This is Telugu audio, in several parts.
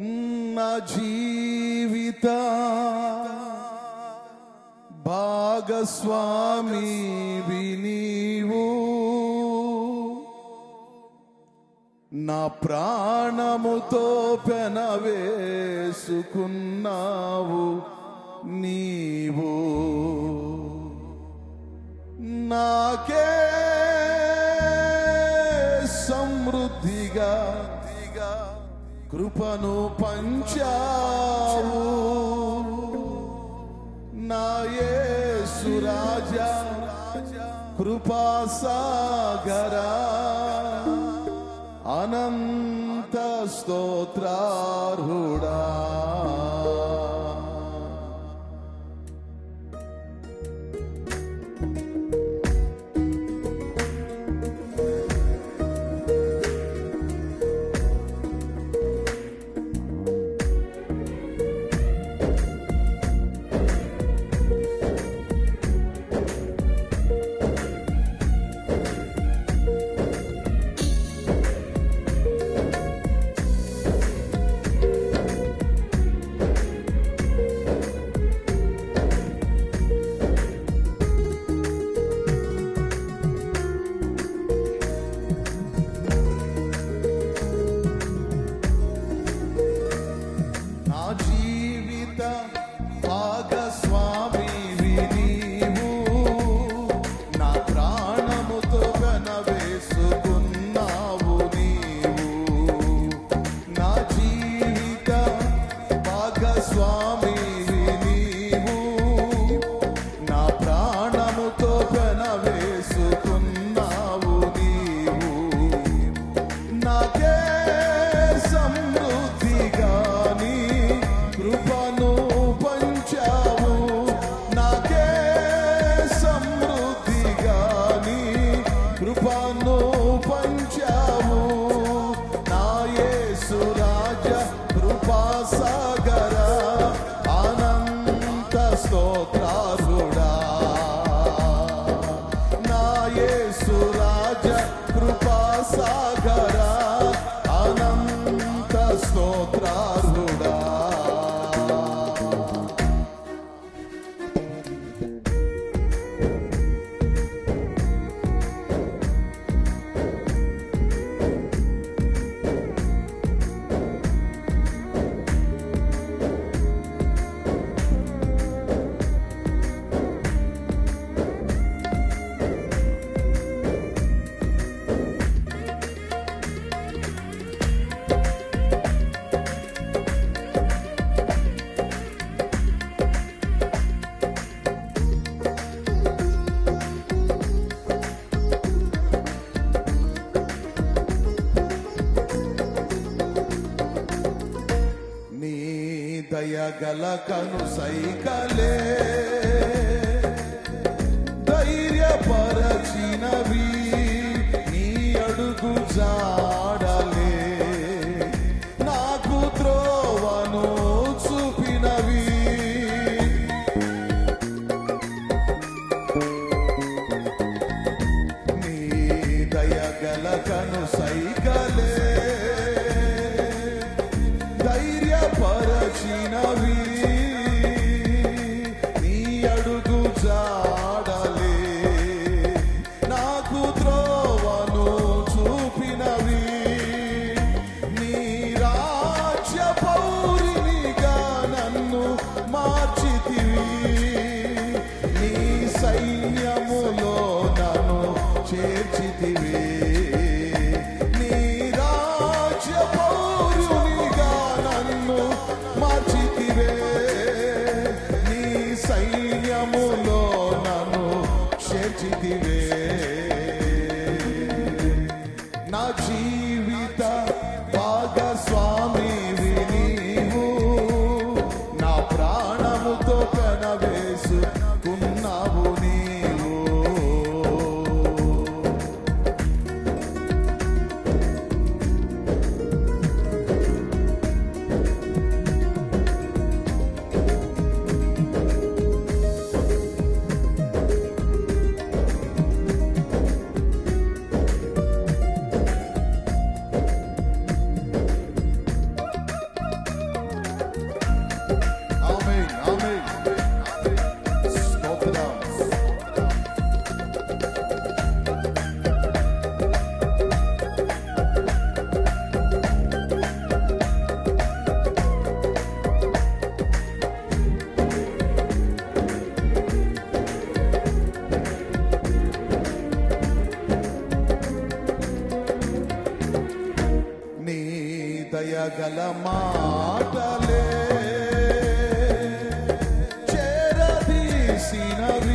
నా జీవిత భాగస్వామి వినీవు. నా ప్రాణముతో పెనవేసుకున్నావు నీవు. కృపను పంచావు. నాయే సురాజా కృపా సాగరా. అనంత స్తోత్రార్హు. గల కను సైకలే. దయగల మాటలే చేరదీసినవి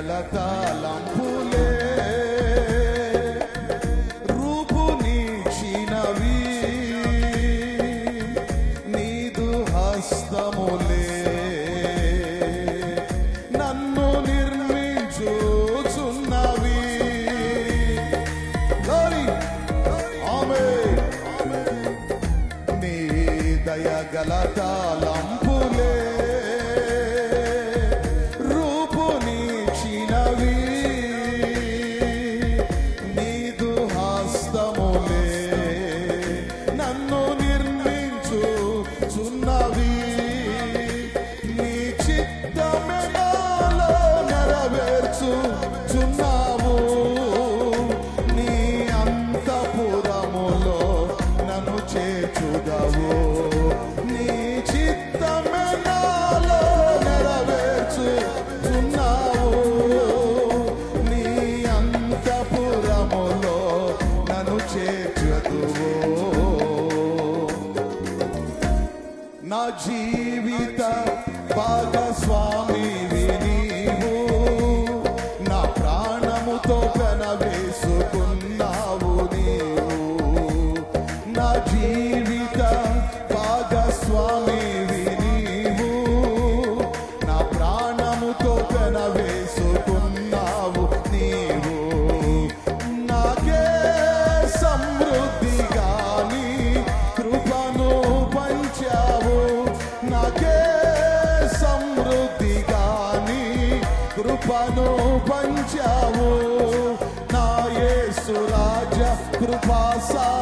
దయగల Yesu కృపా